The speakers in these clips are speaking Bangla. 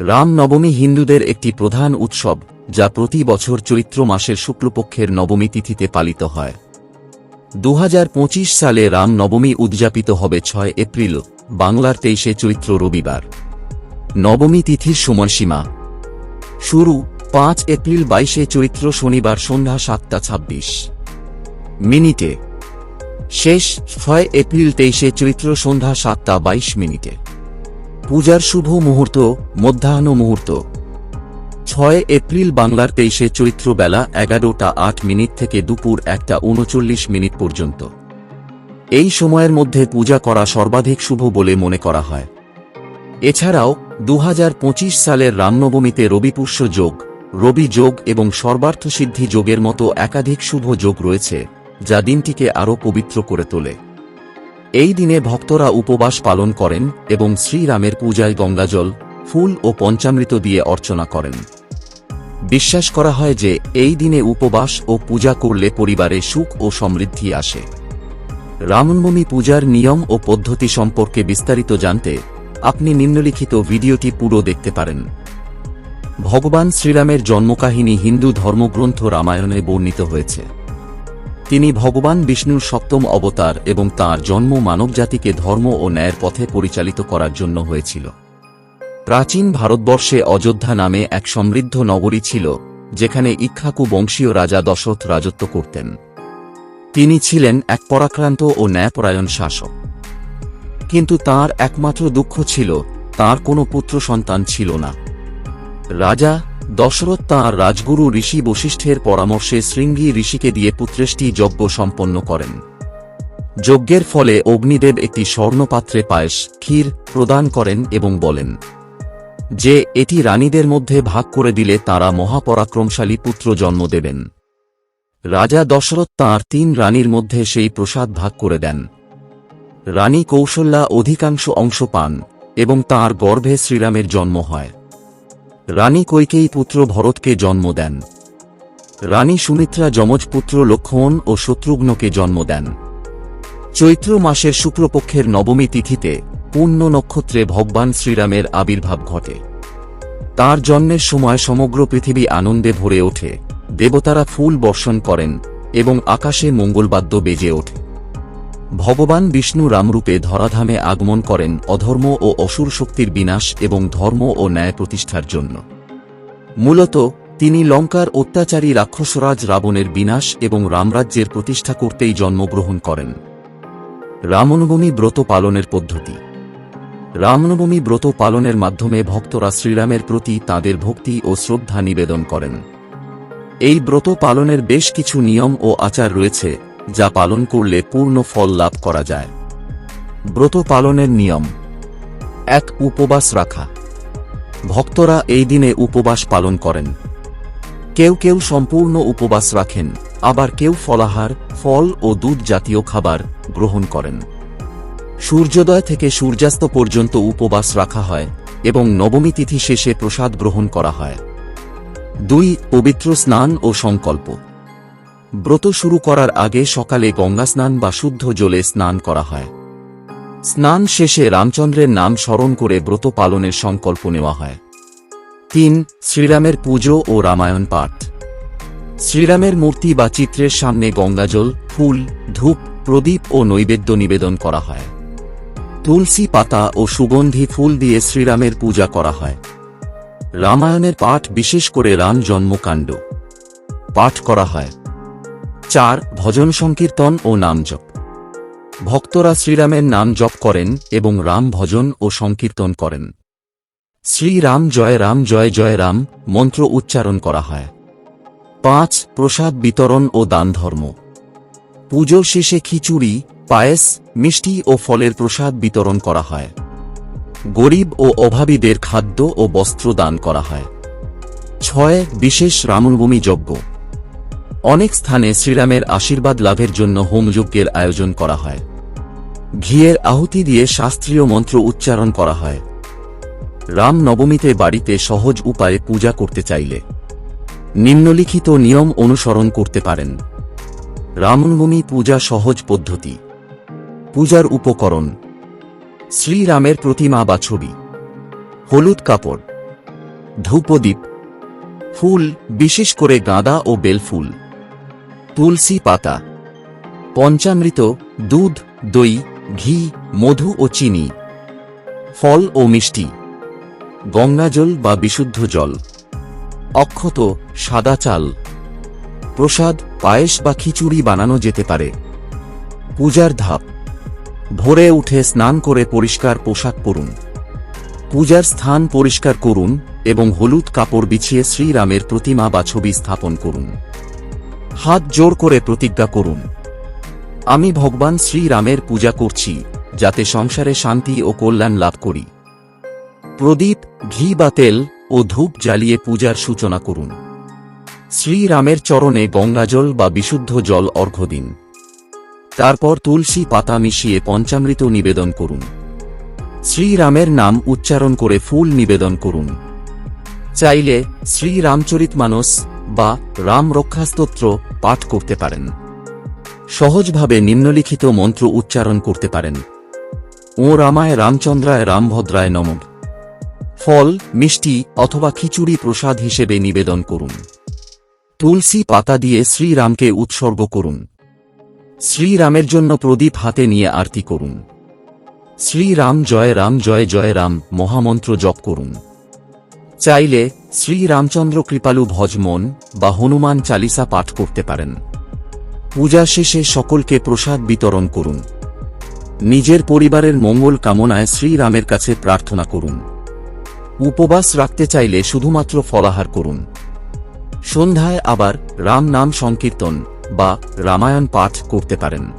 রামনবমী হিন্দুদের একটি প্রধান উৎসব, যা প্রতি বছর চৈত্র মাসের শুক্লপক্ষের নবমী তিথিতে পালিত হয়। দু হাজার পঁচিশ সালে রাম নবমী উদযাপিত হবে ছয় এপ্রিল, বাংলার তেইশে চৈত্র রবিবার। নবমী তিথির সময়সীমা। শুরু, পাঁচ এপ্রিল বাইশে চৈত্র শনিবার সন্ধ্যা সাতটা ছাব্বিশ। মিনিটে। শেষ, ছয় এপ্রিল তেইশে চৈত্র সন্ধ্যা সাতটা বাইশ মিনিটে। পূজার শুভ মুহূর্ত, মধ্যাহ্ন মুহূর্ত। ছয় এপ্রিল বাংলার তেইশে চৈত্র বেলা এগারোটা আট মিনিট থেকে দুপুর একটা উনচল্লিশ মিনিট পর্যন্ত। এই সময়ের মধ্যে পূজা করা সর্বাধিক শুভ বলে মনে করা হয়। এছাড়াও দু হাজার পঁচিশ সালের রামনবমীতে রবিপুষ্য যোগ, রবি যোগ এবং সর্বার্থসিদ্ধি যোগের মতো একাধিক শুভ যোগ রয়েছে, যা দিনটিকে আরও পবিত্র করে তোলে। এই দিনে ভক্তরা উপবাস পালন করেন এবং শ্রীরামের পূজায় গঙ্গাজল, ফুল ও পঞ্চামৃত দিয়ে অর্চনা করেন। বিশ্বাস করা হয় যে এই দিনে উপবাস ও পূজা করলে পরিবারে সুখ ও সমৃদ্ধি আসে। রামনবমী পূজার নিয়ম ও পদ্ধতি সম্পর্কে বিস্তারিত জানতে আপনি নিম্নলিখিত ভিডিওটি পুরো দেখতে পারেন। ভগবান শ্রীরামের জন্মকাহিনী হিন্দু ধর্মগ্রন্থ রামায়ণে বর্ণিত হয়েছে। তিনি ভগবান বিষ্ণুর সপ্তম অবতার এবং তাঁর জন্ম মানবজাতিকে ধর্ম ও ন্যায়ের পথে পরিচালিত করার জন্য হয়েছিল। প্রাচীন ভারতবর্ষে অযোধ্যা নামে এক সমৃদ্ধ নগরী ছিল, যেখানে ইক্ষাকু বংশীয় রাজা দশরথ রাজত্ব করতেন। তিনি ছিলেন এক পরাক্রান্ত ও ন্যায়পরায়ণ শাসক। কিন্তু তার একমাত্র দুঃখ ছিল, তার কোনো পুত্র সন্তান ছিল না। রাজা দশরথ তাঁর রাজগুরু ঋষি বশিষ্ঠের পরামর্শে শৃঙ্গী ঋষিকে দিয়ে পুত্রেষ্টি যজ্ঞ সম্পন্ন করেন। যজ্ঞের ফলে অগ্নিদেব একটি স্বর্ণপাত্রে পায়েস, ক্ষীর প্রদান করেন এবং বলেন, যে এটি রানীদের মধ্যে ভাগ করে দিলে তারা মহাপরাক্রমশালী পুত্র জন্ম দেবেন। রাজা দশরথ তাঁর তিন রানীর মধ্যে সেই প্রসাদ ভাগ করে দেন। রানী কৌশল্যা অধিকাংশ অংশ পান এবং তাঁর গর্ভে শ্রীরামের জন্ম হয়। রানী কৈকেয়ী পুত্র ভরতকে জন্ম দেন। রানী সুমিত্রা যমজ পুত্র লক্ষ্মণ ও শত্রুঘ্নকে জন্ম দেন। চৈত্র মাসের শুক্লপক্ষের নবমী তিথিতে পূর্ণ নক্ষত্রে ভগবান শ্রীরামের আবির্ভাব ঘটে। তার জন্মের সময় সমগ্র পৃথিবী আনন্দে ভরে ওঠে। দেবতারা ফুল বর্ষণ করেন এবং আকাশে মঙ্গলবাদ্য বেজে ওঠে। ভগবান বিষ্ণু রামরূপে ধরাধামে আগমন করেন অধর্ম ও অসুর শক্তির বিনাশ এবং ধর্ম ও ন্যায় প্রতিষ্ঠার জন্য। মূলত, তিনি লঙ্কার অত্যাচারী রাক্ষসরাজ রাবণের বিনাশ এবং রামরাজ্যের প্রতিষ্ঠা করতেই জন্মগ্রহণ করেন। রামনবমী ব্রত পালনের পদ্ধতি। রামনবমী ব্রত পালনের মাধ্যমে ভক্তরা শ্রীরামের প্রতি তাদের ভক্তি ও শ্রদ্ধা নিবেদন করেন। এই ব্রত পালনের বেশ কিছু নিয়ম ও আচার রয়েছে যা পালন করলে পূর্ণ ফল লাভ করা যায়। ব্রত পালনের নিয়ম। এক, উপবাস রাখা। ভক্তরা এই দিনে উপবাস পালন করেন। কেউ কেউ সম্পূর্ণ উপবাস রাখেন, আবার কেউ ফলাহার, ফল ও দুধ জাতীয় খাবার গ্রহণ করেন। সূর্যোদয় থেকে সূর্যাস্ত পর্যন্ত উপবাস রাখা হয় এবং নবমী তিথি শেষে প্রসাদ গ্রহণ করা হয়। দুই, পবিত্র স্নান ও সংকল্প। ব্রত শুরু করার আগে সকালে গঙ্গা স্নান বা শুদ্ধ জলে স্নান করা হয়। স্নান শেষে রামচন্দ্রের নাম স্মরণ করে ব্রত পালনের সংকল্প নেওয়া হয়। তিন, শ্রীরামের পুজো ও রামায়ণ পাঠ। শ্রীরামের মূর্তি বা চিত্রের সামনে গঙ্গাজল, ফুল, ধূপ, প্রদীপ ও নৈবেদ্য নিবেদন করা হয়। তুলসী পাতা ও সুগন্ধি ফুল দিয়ে শ্রীরামের পূজা করা হয়। রামায়ণের পাঠ বিশেষ করে রাম জন্মকাণ্ড। পাঠ করা হয়। চার, ভজন সংকীর্তন ও নাম জপ। ভক্তরা শ্রীরামের নাম জপ করেন এবং রাম ভজন ও সংকীর্তন করেন। শ্রীরাম জয় রাম জয় জয় রাম, মন্ত্র উচ্চারণ করা হয়। পাঁচ, প্রসাদ বিতরণ ও দান ধর্ম। পুজোর শেষে খিচুড়ি, পায়েস, মিষ্টি ও ফলের প্রসাদ বিতরণ করা হয়। গরিব ও অভাবীদের খাদ্য ও বস্ত্র দান করা হয়। ছয়, বিশেষ রামনবমী যজ্ঞ। অনেক স্থানে শ্রীরামের আশীর্বাদ লাভের জন্য হোমযজ্ঞের আয়োজন করা হয়। ঘিয়ের আহুতি দিয়ে শাস্ত্রীয় মন্ত্র উচ্চারণ করা হয়। রাম নবমীতে বাড়িতে সহজ উপায়ে পূজা করতে চাইলে। নিম্নলিখিত নিয়ম অনুসরণ করতে পারেন। রামনবমী পূজা সহজ পদ্ধতি। পূজার উপকরণ। শ্রীরামের প্রতিমা বা ছবি। হলুদ কাপড়। ধূপদীপ। ফুল, বিশেষ করে গাঁদা ও বেলফুল। তুলসী পাতা। পঞ্চামৃত, দুধ, দই, ঘি, মধু ও চিনি। ফল ও মিষ্টি। গঙ্গাজল বা বিশুদ্ধ জল। অক্ষত, সাদা চাল। প্রসাদ, পায়েস বা খিচুড়ি বানানো যেতে পারে। পূজার ধাপ। ভোরে উঠে স্নান করে পরিষ্কার পোশাক পরুন। পূজার স্থান পরিষ্কার করুন এবং হলুদ কাপড় বিছিয়ে শ্রীরামের প্রতিমা বা ছবি স্থাপন করুন। হাত জোর করে প্রতিজ্ঞা করুন। আমি ভগবান শ্রীরামের পূজা করছি, যাতে সংসারে শান্তি ও কল্যাণ লাভ করি। প্রদীপ, ঘি বা তেল ও ধূপ জ্বালিয়ে পূজার সূচনা করুন। শ্রীরামের চরণে গঙ্গাজল বা বিশুদ্ধ জল অর্ঘ্য দিন। তারপর তুলসী পাতা মিশিয়ে পঞ্চামৃত নিবেদন করুন। শ্রীরামের নাম উচ্চারণ করে ফুল নিবেদন করুন। চাইলে শ্রীরামচরিতমানস বা রাম রক্ষাস্তোত্র পাঠ করতে পারেন। সহজভাবে নিম্নলিখিত মন্ত্র উচ্চারণ করতে পারেন। ও রামায় রামচন্দ্রায় রামভদ্রায় নম। ফল, মিষ্টি অথবা খিচুড়ি প্রসাদ হিসেবে নিবেদন করুন। তুলসী পাতা দিয়ে শ্রীরামকে উৎসর্গ করুন। শ্রীরামের জন্য প্রদীপ হাতে নিয়ে আরতি করুন। শ্রীরাম জয় রাম, জয় জয় রাম মহামন্ত্র জপ করুন। চাইলে শ্রীরামচন্দ্র কৃপালু ভজমন বা হনুমান চালিসা পাঠ করতে পারেন। পূজা শেষে সকলকে প্রসাদ বিতরণ করুন। নিজের পরিবারের মঙ্গল কামনায় শ্রীরামের কাছে প্রার্থনা করুন। উপবাস রাখতে চাইলে শুধুমাত্র ফলাহার করুন। সন্ধ্যায় আবার রাম নাম সংকীর্তন বা রামায়ণ পাঠ করতে পারেন।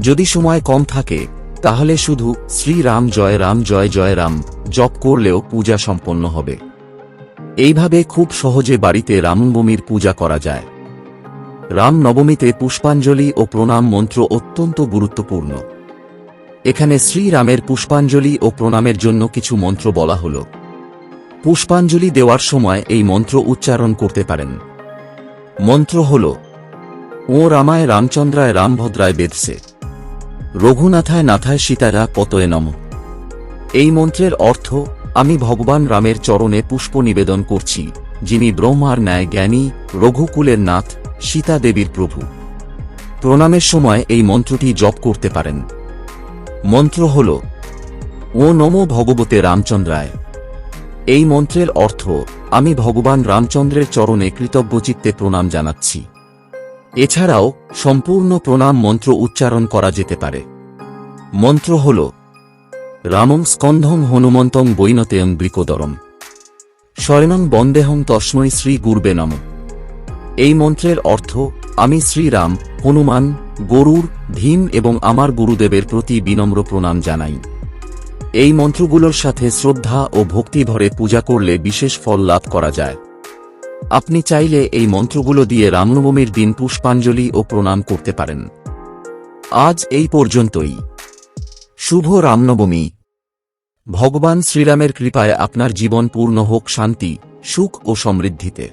যদি সময় কম থাকে তাহলে শুধু শ্রীরাম জয় রাম জয় জয় রাম, জপ করলেও পূজা সম্পন্ন হবে। এইভাবে খুব সহজে বাড়িতে রামনবমীর পূজা করা যায়। রাম নবমীতে পুষ্পাঞ্জলি ও প্রণাম মন্ত্র অত্যন্ত গুরুত্বপূর্ণ। এখানে শ্রীরামের পুষ্পাঞ্জলি ও প্রণামের জন্য কিছু মন্ত্র বলা হল। পুষ্পাঞ্জলি দেওয়ার সময় এই মন্ত্র উচ্চারণ করতে পারেন। মন্ত্র হল, ও রামায় রামচন্দ্রায় রামভদ্রায় বেদসে। রঘুনাথায় নাথায় সীতারা পতয়ে নম। এই মন্ত্রের অর্থ, আমি ভগবান রামের চরণে পুষ্প নিবেদন করছি, যিনি ব্রহ্মার ন্যায় জ্ঞানী, রঘুকুলের নাথ, সীতা দেবীর প্রভু। প্রণামের সময় এই মন্ত্রটি জপ করতে পারেন। মন্ত্র হল, ও নমো ভগবতে রামচন্দ্রায়। এই মন্ত্রের অর্থ, আমি ভগবান রামচন্দ্রের চরণে কৃতজ্ঞচিত্তে প্রণাম জানাচ্ছি। এছাড়াও, সম্পূর্ণ প্রণাম মন্ত্র উচ্চারণ করা যেতে পারে। মন্ত্র হল, রামং স্কন্ধং হনুমন্তং বৈনতেয়ং বৃকোদরম। শয়নং বন্দেহং তস্মৈ শ্রী গুরবে নম। এই মন্ত্রের অর্থ, আমি শ্রীরাম, হনুমান গরুর ভীম এবং আমার গুরুদেবের প্রতি বিনম্র প্রণাম জানাই। এই মন্ত্রগুলোর সাথে শ্রদ্ধা ও ভক্তি ভরে পূজা করলে বিশেষ ফল লাভ করা যায়। আপনি চাইলে এই মন্ত্রগুলো দিয়ে রামনবমীর দিন পুষ্পাঞ্জলি ও প্রণাম করতে পারেন। আজ এই পর্যন্তই। শুভ রামনবমী। ভগবান শ্রীরামের কৃপায় আপনার জীবন পূর্ণ হোক শান্তি, সুখ ও সমৃদ্ধিতে।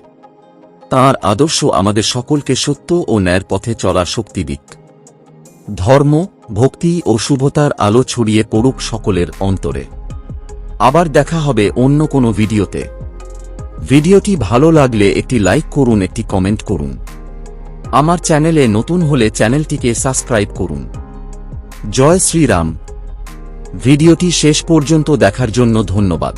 তাঁর আদর্শ আমাদের সকলকে সত্য ও ন্যায়ের পথে চলার শক্তি দিক। ধর্ম, ভক্তি ও শুভতার আলো ছড়িয়ে পড়ুক সকলের অন্তরে। আবার দেখা হবে অন্য কোনো ভিডিওতে। ভিডিওটি ভালো লাগলে একটি লাইক করুন, একটি কমেন্ট করুন। আমার চ্যানেলে নতুন হলে চ্যানেলটিকে সাবস্ক্রাইব করুন। জয় শ্রীরাম। ভিডিওটি শেষ পর্যন্ত দেখার জন্য ধন্যবাদ।